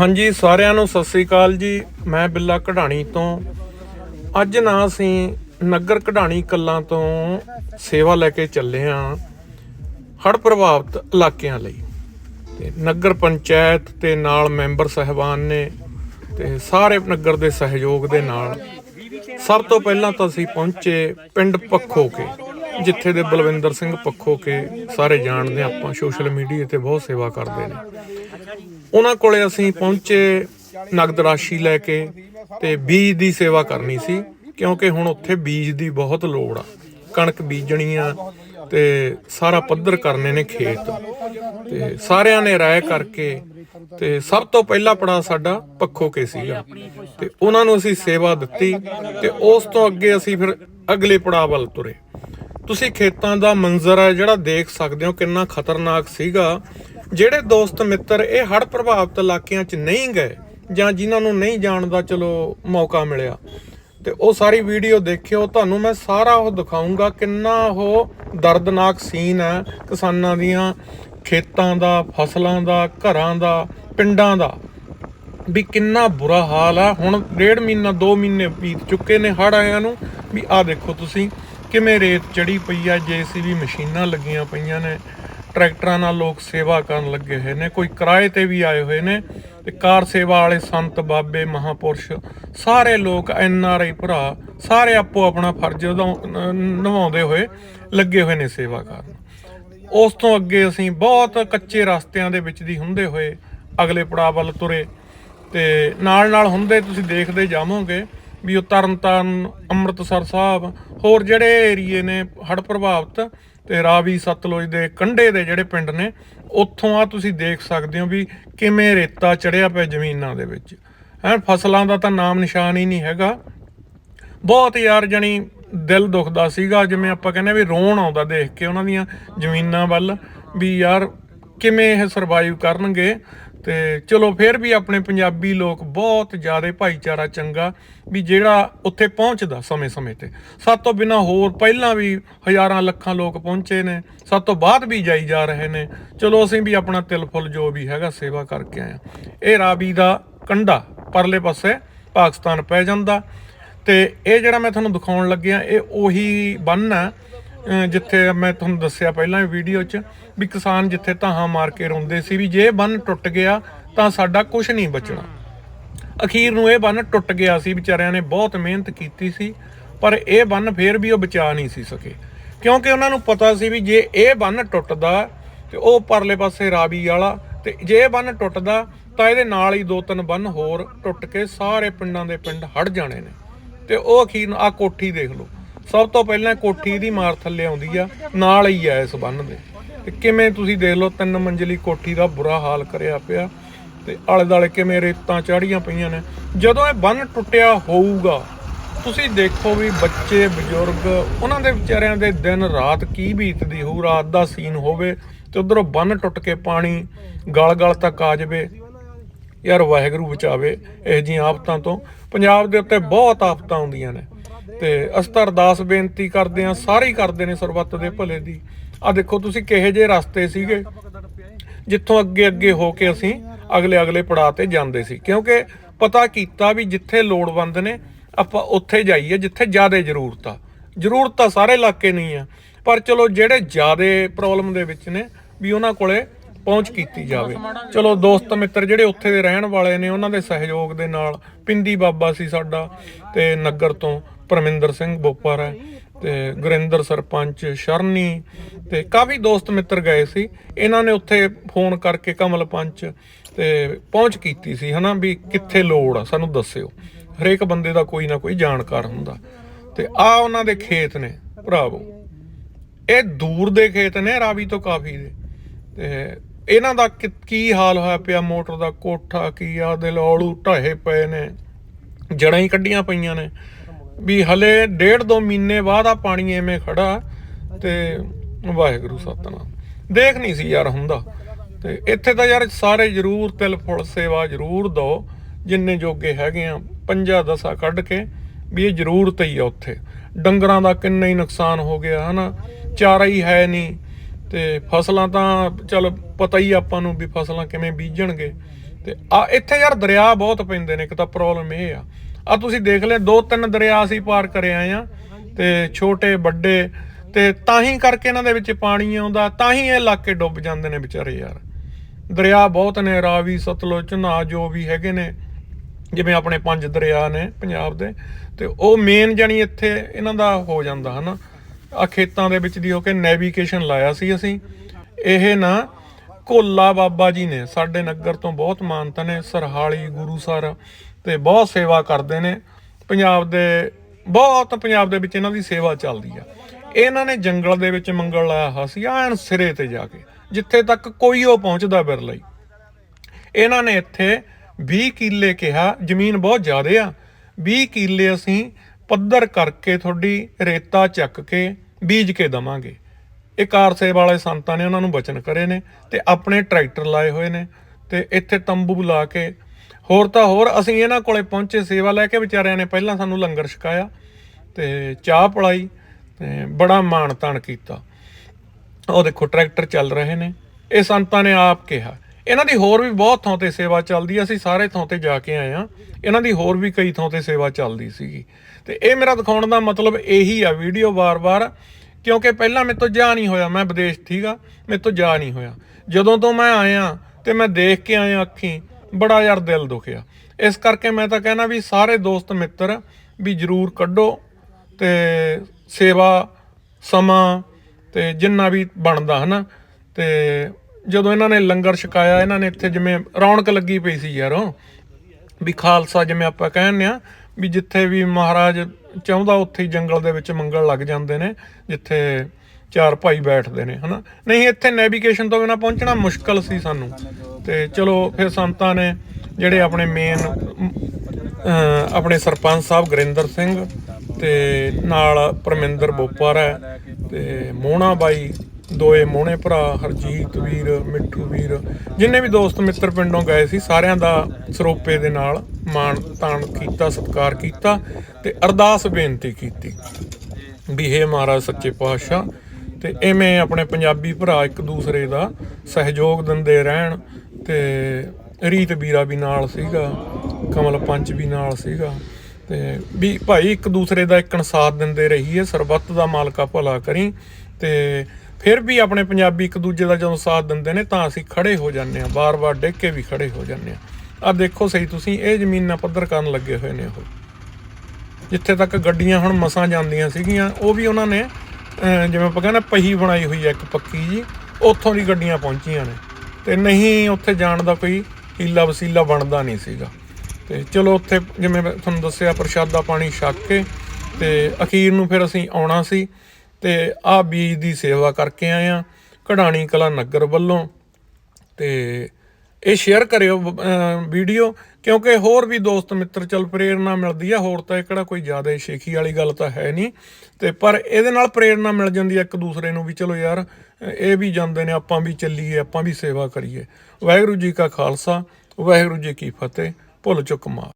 ਹਾਂਜੀ, ਸਾਰਿਆਂ ਨੂੰ ਸਤਿ ਸ੍ਰੀ ਅਕਾਲ ਜੀ। ਮੈਂ ਬਿੱਲਾ ਕਢਾਣੀ ਤੋਂ। ਅੱਜ ਨਾ ਅਸੀਂ ਨਗਰ ਕਢਾਣੀ ਕੱਲਾਂ ਤੋਂ ਸੇਵਾ ਲੈ ਕੇ ਚੱਲੇ ਹਾਂ ਹੜ੍ਹ ਪ੍ਰਭਾਵਿਤ ਇਲਾਕਿਆਂ ਲਈ। ਤੇ ਨਗਰ ਪੰਚਾਇਤ ਤੇ ਨਾਲ ਮੈਂਬਰ ਸਹਿਬਾਨ ਨੇ ਤੇ ਸਾਰੇ ਨਗਰ ਦੇ ਸਹਿਯੋਗ ਦੇ ਨਾਲ ਸਭ ਤੋਂ ਪਹਿਲਾਂ ਤਾਂ ਅਸੀਂ ਪਹੁੰਚੇ ਪਿੰਡ ਪੱਖੋ ਕੇ, ਜਿੱਥੇ ਦੇ ਬਲਵਿੰਦਰ ਸਿੰਘ ਪੱਖੋ ਕੇ ਸਾਰੇ ਜਾਣਦੇ ਹਾਂ ਆਪਾਂ ਸੋਸ਼ਲ ਮੀਡੀਆ ਤੇ ਬਹੁਤ ਸੇਵਾ ਕਰਦੇ ਨੇ। ਉਹਨਾਂ ਕੋਲੇ ਅਸੀਂ ਪਹੁੰਚੇ, ਨਗਦ ਰਾਸ਼ੀ ਲੈ ਕੇ ਤੇ ਬੀਜ ਦੀ ਸੇਵਾ ਕਰਨੀ ਸੀ, ਕਿਉਂਕਿ ਹੁਣ ਉੱਥੇ ਬੀਜ ਦੀ ਬਹੁਤ ਲੋੜ ਆ। ਕਣਕ ਬੀਜਣੀ ਆ ਤੇ ਸਾਰਾ ਪੱਧਰ ਕਰਨੇ ਨੇ ਖੇਤ। ਤੇ ਸਾਰਿਆਂ ਨੇ ਰਾਏ ਕਰਕੇ ਤੇ ਸਭ ਤੋਂ ਪਹਿਲਾ ਪੜਾ ਸਾਡਾ ਪੱਖੋ ਕੇ ਸੀਗਾ। ਤੇ ਉਹਨਾਂ ਨੂੰ ਅਸੀਂ ਸੇਵਾ ਦਿੱਤੀ ਤੇ ਉਸ ਤੋਂ ਅੱਗੇ ਅਸੀਂ ਫਿਰ ਅਗਲੇ ਪੜਾਅ ਵੱਲ ਤੁਰੇ। ਤੁਸੀਂ ਖੇਤਾਂ ਦਾ ਮੰਜ਼ਰ ਹੈ ਜਿਹੜਾ ਦੇਖ ਸਕਦੇ ਹੋ ਕਿੰਨਾ ਖਤਰਨਾਕ ਸੀਗਾ। ਜਿਹੜੇ ਦੋਸਤ ਮਿੱਤਰ ਇਹ ਹੜ੍ਹ ਪ੍ਰਭਾਵਿਤ ਇਲਾਕਿਆਂ 'ਚ ਨਹੀਂ ਗਏ ਜਾਂ ਜਿਨ੍ਹਾਂ ਨੂੰ ਨਹੀਂ ਜਾਣ ਦਾ ਚਲੋ ਮੌਕਾ ਮਿਲਿਆ, ਤੇ ਉਹ ਸਾਰੀ ਵੀਡੀਓ ਦੇਖਿਓ, ਤੁਹਾਨੂੰ ਮੈਂ ਸਾਰਾ ਉਹ ਦਿਖਾਉਂਗਾ ਕਿੰਨਾ ਉਹ ਦਰਦਨਾਕ ਸੀਨ ਹੈ ਕਿਸਾਨਾਂ ਦੀਆਂ, ਖੇਤਾਂ ਦਾ, ਫਸਲਾਂ ਦਾ, ਘਰਾਂ ਦਾ, ਪਿੰਡਾਂ ਦਾ। ਵੀ ਕਿੰਨਾ ਬੁਰਾ ਹਾਲ ਆ। ਹੁਣ ਡੇਢ ਮਹੀਨਾ 2 ਮਹੀਨੇ ਬੀਤ ਚੁੱਕੇ ਨੇ ਹੜ ਆਇਆਂ ਨੂੰ। ਵੀ ਆਹ ਦੇਖੋ ਤੁਸੀਂ, ਕਿਵੇਂ ਰੇਤ ਚੜੀ ਪਈ ਆ, ਜੀਸੀਬੀ ਮਸ਼ੀਨਾਂ ਲੱਗੀਆਂ ਪਈਆਂ ਨੇ। ਟਰੈਕਟਰਾਂ ਨਾਲ ਲੋਕ ਸੇਵਾ ਕਰਨ ਲੱਗੇ ਹੋਏ ਨੇ ਕੋਈ ਕਿਰਾਏ ਤੇ ਵੀ ਆਏ ਹੋਏ ਨੇ ਤੇ ਕਾਰ ਸੇਵਾ ਵਾਲੇ ਸੰਤ ਬਾਬੇ ਮਹਾਪੁਰਸ਼ ਸਾਰੇ ਲੋਕ ਐਨ ਆਰ ਆਈ ਭਰਾ ਸਾਰੇ ਆਪੋ ਆਪਣਾ ਫਰਜ਼ ਉਦੋਂ, ਨਿਭਾਉਂਦੇ ਹੋਏ ਲੱਗੇ ਹੋਏ ਨੇ ਸੇਵਾ ਕਰਨ। ਉਸ ਤੋਂ ਅੱਗੇ ਅਸੀਂ ਬਹੁਤ ਕੱਚੇ ਰਸਤਿਆਂ ਦੇ ਵਿੱਚ ਦੀ ਹੁੰਦੇ ਹੋਏ ਅਗਲੇ ਪੜਾਅ ਵੱਲ ਤੁਰੇ ਤੇ ਨਾਲ ਨਾਲ ਹੁੰਦੇ ਤੁਸੀਂ ਦੇਖਦੇ ਜਾਵੋਗੇ ਵੀ ਉਹ ਤਰਨਤਾਰਨ ਅੰਮ੍ਰਿਤਸਰ ਸਾਹਿਬ ਹੋਰ ਜਿਹੜੇ ਏਰੀਏ ਨੇ ਹੜ੍ਹ ਪ੍ਰਭਾਵਿਤ ਤੇ ਰਾਵੀ ਸਤਲੁਜ ਦੇ ਕੰਢੇ ਦੇ ਜਿਹੜੇ ਪਿੰਡ ਨੇ, ਉੱਥੋਂ ਆ ਤੁਸੀਂ ਦੇਖ ਸਕਦੇ ਹੋ ਵੀ ਕਿਵੇਂ ਰੇਤਾ ਚੜਿਆ ਪਿਆ ਜ਼ਮੀਨਾਂ ਦੇ ਵਿੱਚ। ਹੈ, ਫਸਲਾਂ ਦਾ ਤਾਂ ਨਾਮ ਨਿਸ਼ਾਨ ਹੀ ਨਹੀਂ ਹੈਗਾ। ਬਹੁਤ ਯਾਰ ਜਣੀ ਦਿਲ ਦੁਖਦਾ ਸੀਗਾ, ਜਿਵੇਂ ਆਪਾਂ ਕਹਿੰਦੇ ਵੀ ਰੋਣ ਆਉਂਦਾ ਦੇਖ ਕੇ ਉਹਨਾਂ ਦੀਆਂ ਜ਼ਮੀਨਾਂ ਵੱਲ, ਵੀ ਯਾਰ ਕਿਵੇਂ ਇਹ ਸਰਵਾਈਵ ਕਰਨਗੇ। ਤੇ ਚਲੋ ਫਿਰ ਵੀ ਆਪਣੇ ਪੰਜਾਬੀ ਲੋਕ ਬਹੁਤ ਜ਼ਿਆਦਾ ਭਾਈਚਾਰਾ ਚੰਗਾ ਵੀ ਜਿਹੜਾ ਉੱਥੇ ਪਹੁੰਚਦਾ ਸਮੇਂ-ਸਮੇਂ ਤੇ। ਸਭ ਤੋਂ ਬਿਨਾ ਹੋਰ ਪਹਿਲਾਂ ਵੀ ਹਜ਼ਾਰਾਂ ਲੱਖਾਂ ਲੋਕ ਪਹੁੰਚੇ ਨੇ, ਸਭ ਤੋਂ ਬਾਅਦ ਵੀ ਜਾਈ ਜਾ ਰਹੇ ਨੇ। ਚਲੋ ਅਸੀਂ ਵੀ ਆਪਣਾ ਤਿਲ ਫੁੱਲ ਜੋ ਵੀ ਹੈਗਾ ਸੇਵਾ ਕਰਕੇ ਆਏ ਹਾਂ। ਇਹ ਰਾਵੀ ਦਾ ਕੰਢਾ ਪਰਲੇ ਪਾਸੇ ਪਾਕਿਸਤਾਨ ਪੈ ਜਾਂਦਾ ਤੇ ਇਹ ਜਿਹੜਾ ਮੈਂ ਤੁਹਾਨੂੰ ਦਿਖਾਉਣ ਲੱਗਿਆ, ਇਹ ਉਹੀ ਬੰਨ ਆ ਜਿੱਥੇ ਮੈਂ ਤੁਹਾਨੂੰ ਦੱਸਿਆ ਪਹਿਲਾਂ ਵੀਡੀਓ 'ਚ ਵੀ ਕਿਸਾਨ ਜਿੱਥੇ ਧਾਹਾਂ ਮਾਰ ਕੇ ਰੋਂਦੇ ਸੀ ਵੀ ਜੇ ਇਹ ਬੰਨ ਟੁੱਟ ਗਿਆ ਤਾਂ ਸਾਡਾ ਕੁਝ ਨਹੀਂ ਬਚਣਾ। ਅਖੀਰ ਨੂੰ ਇਹ ਬੰਨ ਟੁੱਟ ਗਿਆ ਸੀ, ਵਿਚਾਰਿਆਂ ਨੇ ਬਹੁਤ ਮਿਹਨਤ ਕੀਤੀ ਸੀ, ਪਰ ਇਹ ਬੰਨ ਫੇਰ ਵੀ ਉਹ ਬਚਾ ਨਹੀਂ ਸੀ ਸਕੇ। ਕਿਉਂਕਿ ਉਹਨਾਂ ਨੂੰ ਪਤਾ ਸੀ ਵੀ ਜੇ ਇਹ ਬੰਨ ਟੁੱਟਦਾ ਤੇ ਉਹ ਪਰਲੇ ਪਾਸੇ ਰਾਵੀ ਵਾਲਾ, ਤੇ ਜੇ ਇਹ ਬੰਨ ਟੁੱਟਦਾ ਤਾਂ ਇਹਦੇ ਨਾਲ ਹੀ ਦੋ ਤਿੰਨ ਬੰਨ ਹੋਰ ਟੁੱਟ ਕੇ ਸਾਰੇ ਪਿੰਡਾਂ ਦੇ ਪਿੰਡ ਹੜ ਜਾਣੇ ਨੇ। ਤੇ ਉਹ ਅਖੀਰ ਨੂੰ ਆ ਕੋਠੀ ਦੇਖ ਲਓ। ਸਭ ਤੋਂ ਪਹਿਲਾਂ ਕੋਠੀ ਦੀ ਮਾਰ ਥੱਲੇ ਆਉਂਦੀ ਆ, ਨਾਲ ਹੀ ਆ ਇਸ ਬੰਨ ਦੇ। ਤੇ ਕਿਵੇਂ ਤੁਸੀਂ ਦੇਖ ਲਓ, ਤਿੰਨ ਮੰਜ਼ਲੀ ਕੋਠੀ ਦਾ ਬੁਰਾ ਹਾਲ ਕਰਿਆ ਪਿਆ। ਤੇ ਆਲੇ ਦਾਲੇ ਕਿਵੇਂ ਰੇਤਾਂ ਚਾੜੀਆਂ ਪਈਆਂ ਨੇ। ਜਦੋਂ ਇਹ ਬੰਨ ਟੁੱਟਿਆ ਹੋਊਗਾ, ਤੁਸੀਂ ਦੇਖੋ ਵੀ ਬੱਚੇ, ਬਜ਼ੁਰਗ, ਉਹਨਾਂ ਦੇ ਵਿਚਾਰਿਆਂ ਦੇ ਦਿਨ ਰਾਤ ਕੀ ਬੀਤਦੀ ਹੋਊ, ਰਾਤ ਦਾ ਸੀਨ ਹੋਵੇ ਤੇ ਉਧਰੋਂ ਬੰਨ ਟੁੱਟ ਕੇ ਪਾਣੀ ਗਲ ਗਲ ਤੱਕ ਆ ਜਾਵੇ। ਯਾਰ ਵਾਹਿਗੁਰੂ ਬਚਾਵੇ, ਇਹ ਜਿਹੀਆਂ ਆਫਤਾਂ ਤੋਂ। ਪੰਜਾਬ ਦੇ ਉੱਤੇ ਬਹੁਤ ਆਫਤਾਂ ਆਉਂਦੀਆਂ ਨੇ। ਤੇ ਅਸੀਂ ਤਾਂ ਅਰਦਾਸ ਬੇਨਤੀ ਕਰਦੇ ਆ ਸਾਰੇ ਹੀ ਕਰਦੇ ਨੇ ਸਰਬੱਤ ਦੇ ਭਲੇ ਦੀ। ਆ ਦੇਖੋ, ਤੁਸੀਂ ਕਿਹੇ ਜੇ ਰਸਤੇ ਸੀਗੇ, ਜਿੱਥੋਂ ਅੱਗੇ ਅੱਗੇ ਹੋ ਕੇ ਅਸੀਂ ਅਗਲੇ ਅਗਲੇ ਪੜਾਅ ਤੇ ਜਾਂਦੇ ਸੀ। ਕਿਉਂਕਿ ਪਤਾ ਕੀਤਾ ਵੀ ਜਿੱਥੇ ਲੋੜਵੰਦ ਨੇ, ਆਪਾਂ ਉੱਥੇ ਜਾਈਏ, ਜਿੱਥੇ ਜ਼ਿਆਦਾ ਜ਼ਰੂਰਤ ਆ। ਜ਼ਰੂਰਤ ਤਾਂ ਸਾਰੇ ਇਲਾਕੇ ਨਹੀਂ ਆ, ਪਰ ਚਲੋ ਜਿਹੜੇ ਜ਼ਿਆਦਾ ਪ੍ਰੋਬਲਮ ਦੇ ਵਿੱਚ ਨੇ, ਵੀ ਉਹਨਾਂ ਕੋਲੇ ਪਹੁੰਚ ਕੀਤੀ ਜਾਵੇ। ਚਲੋ ਦੋਸਤ ਮਿੱਤਰ ਜਿਹੜੇ ਉੱਥੇ ਦੇ ਰਹਿਣ ਵਾਲੇ ਨੇ, ਉਹਨਾਂ ਦੇ ਸਹਿਯੋਗ ਦੇ ਨਾਲ, ਪਿੰਦੀ ਬਾਬਾ ਸੀ ਸਾਡਾ, ਤੇ ਨਗਰ ਤੋਂ ਪਰਮਿੰਦਰ ਸਿੰਘ ਬੋਪਰ ਹੈ ਤੇ ਗੁਰਿੰਦਰ ਸਰਪੰਚ ਸ਼ਰਨੀ ਤੇ ਕਾਫੀ ਦੋਸਤ ਮਿੱਤਰ ਗਏ ਸੀ। ਇਹਨਾਂ ਨੇ ਉੱਥੇ ਫੋਨ ਕਰਕੇ ਕਮਲ ਪੰਚ ਤੇ ਪਹੁੰਚ ਕੀਤੀ ਸੀ ਹਨਾ ਵੀ ਕਿੱਥੇ ਲੋੜ ਆ ਸਾਨੂੰ ਦੱਸਿਓ। ਹਰੇਕ ਬੰਦੇ ਦਾ ਕੋਈ ਨਾ ਕੋਈ ਜਾਣਕਾਰ ਹੁੰਦਾ। ਤੇ ਆ ਉਹਨਾਂ ਦੇ ਖੇਤ ਨੇ ਭਰਾਵੋ। ਇਹ ਦੂਰ ਦੇ ਖੇਤ ਨੇ, ਰਾਵੀ ਤੋਂ ਕਾਫੀ ਦੇ। ਤੇ ਇਹਨਾਂ ਦਾ ਕਿ- ਕੀ ਹਾਲ ਹੋਇਆ ਪਿਆ? ਮੋਟਰ ਦਾ ਕੋਠਾ ਕੀ ਆ? ਦੇ ਲੋੜੂ ਢਾਹੇ ਪਏ ਨੇ। ਜੜਾਂ ਹੀ ਕੱਢੀਆਂ ਪਈਆਂ ਨੇ। ਵੀ ਹਲੇ ਡੇਢ ਦੋ ਮਹੀਨੇ ਬਾਅਦ ਆ ਪਾਣੀ ਐਵੇਂ ਖੜਾ ਤੇ ਵਾਹਿਗੁਰੂ ਸਤਨਾਮ। ਦੇਖ ਨਹੀਂ ਸੀ ਯਾਰ ਹੁੰਦਾ। ਤੇ ਇੱਥੇ ਤਾਂ ਯਾਰ ਸਾਰੇ ਜ਼ਰੂਰ ਤਿਲ, ਫੁੱਲ ਸੇਵਾ ਜ਼ਰੂਰ ਦੋ ਜਿੰਨੇ ਜੋਗੇ ਹੈਗੇ ਆ, ਪੰਜਾ ਦਸਾ ਕੱਢ ਕੇ ਵੀ ਇਹ ਜ਼ਰੂਰਤ ਹੀ ਆ ਉੱਥੇ। ਡੰਗਰਾਂ ਦਾ ਕਿੰਨਾ ਹੀ ਨੁਕਸਾਨ ਹੋ ਗਿਆ, ਹਨਾ? ਚਾਰਾ ਹੀ ਹੈ ਨਹੀਂ। ਤੇ ਫਸਲਾਂ ਤਾਂ ਚਲ ਪਤਾ ਹੀ ਆਪਾਂ ਨੂੰ ਵੀ ਫਸਲਾਂ ਕਿਵੇਂ ਬੀਜਣਗੇ। ਤੇ ਆ ਇੱਥੇ ਯਾਰ ਦਰਿਆ ਬਹੁਤ ਪੈਂਦੇ ਨੇ, ਇੱਕ ਤਾਂ ਪ੍ਰੋਬਲਮ ਇਹ ਆ। ਆ ਤੁਸੀਂ ਦੇਖ ਲਿਆ, ਦੋ ਤਿੰਨ ਦਰਿਆ ਅਸੀਂ ਪਾਰ ਕਰੇ ਆਏ ਆ ਤੇ ਛੋਟੇ, ਵੱਡੇ ਤੇ ਤਾਂ ਹੀ ਕਰਕੇ ਇਹਨਾਂ ਦੇ ਵਿੱਚ ਪਾਣੀ ਆਉਂਦਾ ਤਾਂ ਹੀ ਇਹ ਇਲਾਕੇ ਡੁੱਬ ਜਾਂਦੇ ਨੇ ਵਿਚਾਰੇ ਯਾਰ। ਦਰਿਆ ਬਹੁਤ ਨੇ, ਰਾਵੀ, ਸਤਲੁਜ ਝਨਾਬ ਜੋ ਵੀ ਹੈਗੇ ਨੇ, ਜਿਵੇਂ ਆਪਣੇ ਪੰਜ ਦਰਿਆ ਨੇ ਪੰਜਾਬ ਦੇ, ਤੇ ਉਹ ਮੇਨ ਜਾਨੀ ਇੱਥੇ ਇਹਨਾਂ ਦਾ ਹੋ ਜਾਂਦਾ ਹਨਾ। ਆ ਖੇਤਾਂ ਦੇ ਵਿੱਚ ਦੀ ਹੋ ਕੇ ਨੈਵੀਗੇਸ਼ਨ ਲਾਇਆ ਸੀ ਅਸੀਂ। ਇਹ ਨਾ ਕੋਲਾ ਬਾਬਾ ਜੀ ਨੇ, ਸਾਡੇ ਨਗਰ ਤੋਂ ਬਹੁਤ ਮਾਨਤਾ ਨੇ, ਸਰਹਾਲੀ, ਗੁਰੂ ਗੁਰੂਸਰ ਤੇ ਬਹੁਤ ਸੇਵਾ ਕਰਦੇ ਨੇ। ਪੰਜਾਬ ਦੇ, ਬਹੁਤ ਪੰਜਾਬ ਦੇ ਵਿੱਚ ਇਹਨਾਂ ਦੀ ਸੇਵਾ ਚੱਲਦੀ ਆ। ਇਹਨਾਂ ਨੇ ਜੰਗਲ ਦੇ ਵਿੱਚ ਮੰਗਲ ਲਾਇਆ ਹੋਇਆ ਸੀ, ਐਨ ਸਿਰੇ ਤੇ ਜਾ ਕੇ, ਜਿੱਥੇ ਤੱਕ ਕੋਈ ਉਹ ਪਹੁੰਚਦਾ ਬਿਰਲਾ ਹੀ ਇਹਨਾਂ ਨੇ ਇੱਥੇ 20 ਕਿੱਲੇ ਕਿਹਾ, ਜ਼ਮੀਨ ਬਹੁਤ ਜ਼ਿਆਦਾ ਆ। 20 ਕਿੱਲੇ ਅਸੀਂ ਪੱਧਰ ਕਰਕੇ ਤੁਹਾਡੀ ਰੇਤਾ ਚੱਕ ਕੇ ਬੀਜ ਕੇ ਦਵਾਂਗੇ। ਇਹ ਕਾਰ ਸੇਵਾ ਵਾਲੇ ਸੰਤਾਂ ਨੇ ਉਹਨਾਂ ਨੂੰ ਬਚਨ ਕਰੇ ਨੇ ਤੇ ਆਪਣੇ ਟਰੈਕਟਰ ਲਾਏ ਹੋਏ ਨੇ ਤੇ ਇੱਥੇ ਤੰਬੂ ਲਾ ਕੇ ਹੋਰ ਤਾਂ ਹੋਰ, ਅਸੀਂ ਇਹਨਾਂ ਕੋਲੇ ਪਹੁੰਚੇ, ਸੇਵਾ ਲੈ ਕੇ ਵਿਚਾਰਿਆਂ ਨੇ ਪਹਿਲਾਂ ਸਾਨੂੰ ਲੰਗਰ ਛਕਾਇਆ ਤੇ ਚਾਹ ਪਲਾਈ ਤੇ ਬੜਾ ਮਾਣ ਤਾਣ ਕੀਤਾ। ਉਹ ਦੇਖੋ, ਟਰੈਕਟਰ ਚੱਲ ਰਹੇ ਨੇ। ਇਹ ਸੰਤਾਂ ਨੇ ਆਪ ਕਿਹਾ। ਇਹਨਾਂ ਦੀ ਹੋਰ ਵੀ ਬਹੁਤ ਥਾਂ ਤੇ ਸੇਵਾ ਚੱਲਦੀ ਆ। ਅਸੀਂ ਸਾਰੇ ਥਾਂ ਤੇ ਜਾ ਕੇ ਆਏ ਆ ਇਹਨਾਂ ਦੀ ਹੋਰ ਵੀ ਕਈ ਥਾਂ ਤੇ ਸੇਵਾ ਚੱਲਦੀ ਸੀਗੀ। ਤੇ ਇਹ ਮੇਰਾ ਦਿਖਾਉਣ ਦਾ ਮਤਲਬ ਇਹੀ ਆ ਵੀਡੀਓ ਵਾਰ-ਵਾਰ, ਕਿਉਂਕਿ ਪਹਿਲਾਂ ਮੇਰੇ ਤੋਂ ਜਾ ਨਹੀਂ ਹੋਇਆ। ਮੈਂ ਵਿਦੇਸ਼ ਸੀਗਾ ਮੇਰੇ ਤੋਂ ਜਾ ਨਹੀਂ ਹੋਇਆ। ਜਦੋਂ ਤੋਂ ਮੈਂ ਆਇਆ ਤੇ ਮੈਂ ਦੇਖ ਕੇ ਆਇਆ ਅੱਖੀਂ ਬੜਾ ਯਾਰ ਦਿਲ ਦੁਖਿਆ। ਇਸ ਕਰਕੇ ਮੈਂ ਤਾਂ ਕਹਿਣਾ ਵੀ ਸਾਰੇ ਦੋਸਤ ਮਿੱਤਰ ਵੀ ਜਰੂਰ ਕੱਢੋ ਤੇ ਸੇਵਾ, ਸਮਾਂ ਤੇ ਜਿੰਨਾ ਵੀ ਬਣਦਾ, ਹਨਾ? ਤੇ ਜਦੋਂ ਇਹਨਾਂ ਨੇ ਲੰਗਰ ਛਕਾਇਆ, ਇਹਨਾਂ ਨੇ ਇੱਥੇ ਜਿਵੇਂ ਰੌਣਕ ਲੱਗੀ ਪਈ ਸੀ ਯਾਰੋ, ਵੀ ਖਾਲਸਾ ਜਿਵੇਂ ਆਪਾਂ ਕਹਿੰਦੇ ਆ ਵੀ ਜਿੱਥੇ ਵੀ ਮਹਾਰਾਜ ਚਾਹੁੰਦਾ, ਉੱਥੇ ਹੀ ਜੰਗਲ ਦੇ ਵਿੱਚ ਮੰਗਲ ਲੱਗ ਜਾਂਦੇ ਨੇ, ਜਿੱਥੇ ਚਾਰ ਭਾਈ ਬੈਠਦੇ ਨੇ, ਹਨਾ? ਨਹੀਂ, ਇੱਥੇ ਨੈਵੀਗੇਸ਼ਨ ਤੋਂ ਬਿਨਾ ਪਹੁੰਚਣਾ ਮੁਸ਼ਕਲ ਸੀ ਸਾਨੂੰ। ਤੇ ਚਲੋ ਫਿਰ ਸੰਤਾਂ ਨੇ ਜਿਹੜੇ ਆਪਣੇ ਮੇਨ ਆਪਣੇ ਸਰਪੰਚ ਸਾਹਿਬ ਗੁਰਿੰਦਰ ਸਿੰਘ ਤੇ ਨਾਲ ਪਰਮਿੰਦਰ ਬੋਪਰ ਹੈ ਤੇ ਮੋਹਣਾ ਬਾਈ, ਦੋਏ ਮੋਹਣੇ ਭਰਾ, ਹਰਜੀਤ ਵੀਰ, ਮਿੱਠੂ ਵੀਰ, ਜਿੰਨੇ ਵੀ ਦੋਸਤ ਮਿੱਤਰ ਪਿੰਡੋਂ ਗਏ ਸੀ, ਸਾਰਿਆਂ ਦਾ ਸਰੋਪੇ ਦੇ ਨਾਲ ਮਾਣ ਤਾਣ ਕੀਤਾ, ਸਤਿਕਾਰ ਕੀਤਾ ਤੇ ਅਰਦਾਸ ਬੇਨਤੀ ਕੀਤੀ ਵੀ ਹੇ ਮਹਾਰਾਜ ਸੱਚੇ ਪਾਤਸ਼ਾਹ ਤੇ ਐਵੇਂ ਆਪਣੇ ਪੰਜਾਬੀ ਭਰਾ ਇੱਕ ਦੂਸਰੇ ਦਾ ਸਹਿਯੋਗ ਦਿੰਦੇ ਰਹਿਣ ਤੇ ਰੀਤ ਵੀਰਾ ਵੀ ਨਾਲ ਸੀਗਾ, ਕਮਲ ਪੰਚ ਵੀ ਨਾਲ ਸੀਗਾ। ਤੇ ਵੀ ਭਾਈ ਇੱਕ ਦੂਸਰੇ ਦਾ ਇੱਕਣ ਸਾਥ ਦਿੰਦੇ ਰਹੀਏ ਸਰਬੱਤ ਦਾ ਮਾਲਕਾ ਭਲਾ ਕਰੀ। ਤੇ ਫਿਰ ਵੀ ਆਪਣੇ ਪੰਜਾਬੀ ਇੱਕ ਦੂਜੇ ਦਾ ਜਦੋਂ ਸਾਥ ਦਿੰਦੇ ਨੇ, ਤਾਂ ਅਸੀਂ ਖੜੇ ਹੋ ਜਾਂਦੇ ਆ ਬਾਰ-ਬਾਰ ਡਿੱਗ ਕੇ ਵੀ ਖੜੇ ਹੋ ਜਾਂਦੇ ਆ ਆ ਦੇਖੋ ਸਹੀ ਤੁਸੀਂ, ਇਹ ਜ਼ਮੀਨਾਂ ਪੱਧਰ ਕਰਨ ਲੱਗੇ ਹੋਏ ਨੇ ਉਹ। ਜਿੱਥੇ ਤੱਕ ਗੱਡੀਆਂ ਹੁਣ ਮਸਾਂ ਜਾਂਦੀਆਂ ਸੀਗੀਆਂ, ਉਹ ਵੀ ਉਹਨਾਂ ਨੇ ਜਿਵੇਂ ਆਪਾਂ ਕਹਿੰਦੇ ਪਹੀ ਬਣਾਈ ਹੋਈ ਹੈ ਇੱਕ ਪੱਕੀ ਜੀ, ਉੱਥੋਂ ਦੀ ਗੱਡੀਆਂ ਪਹੁੰਚੀਆਂ ਨੇ। ਤੇ ਨਹੀਂ ਉੱਥੇ ਜਾਣ ਦਾ ਕੋਈ ਹੀਲਾ ਵਸੀਲਾ ਬਣਦਾ ਨਹੀਂ ਸੀਗਾ। ਤੇ ਚਲੋ ਉੱਥੇ ਜਿਵੇਂ ਮੈਂ ਤੁਹਾਨੂੰ ਦੱਸਿਆ ਪ੍ਰਸ਼ਾਦਾ ਪਾਣੀ ਛੱਕ ਕੇ ਤੇ ਅਖੀਰ ਨੂੰ ਫਿਰ ਅਸੀਂ ਆਉਣਾ ਸੀ ਤੇ ਆਹ ਬੀਜ ਦੀ ਸੇਵਾ ਕਰਕੇ ਆਏ ਆ ਕਢਾਣੀ ਕਲਾ ਨਗਰ ਵੱਲੋਂ। ਤੇ ਇਹ ਸ਼ੇਅਰ ਕਰਿਓ ਵੀਡੀਓ, ਕਿਉਂਕਿ ਹੋਰ ਵੀ ਦੋਸਤ ਮਿੱਤਰ ਚਲ ਪ੍ਰੇਰਣਾ ਮਿਲਦੀ ਆ, ਹੋਰ ਤਾਂ ਇਹ ਕਿਹੜਾ ਕੋਈ ਜ਼ਿਆਦਾ ਸ਼ੇਖੀ ਵਾਲੀ ਗੱਲ ਤਾਂ ਹੈ ਨਹੀਂ। ਤੇ ਪਰ ਇਹਦੇ ਨਾਲ ਪ੍ਰੇਰਣਾ ਮਿਲ ਜਾਂਦੀ ਆ ਇੱਕ ਦੂਸਰੇ ਨੂੰ ਵੀ, ਚਲੋ ਯਾਰ ਇਹ ਵੀ ਜਾਂਦੇ ਨੇ, ਆਪਾਂ ਵੀ ਚੱਲੀਏ, ਆਪਾਂ ਵੀ ਸੇਵਾ ਕਰੀਏ। ਵਾਹਿਗੁਰੂ ਜੀ ਕਾ ਖਾਲਸਾ, ਵਾਹਿਗੁਰੂ ਜੀ ਕੀ ਫਤਿਹ, ਭੁੱਲ ਚੁੱਕ ਮਾਰ।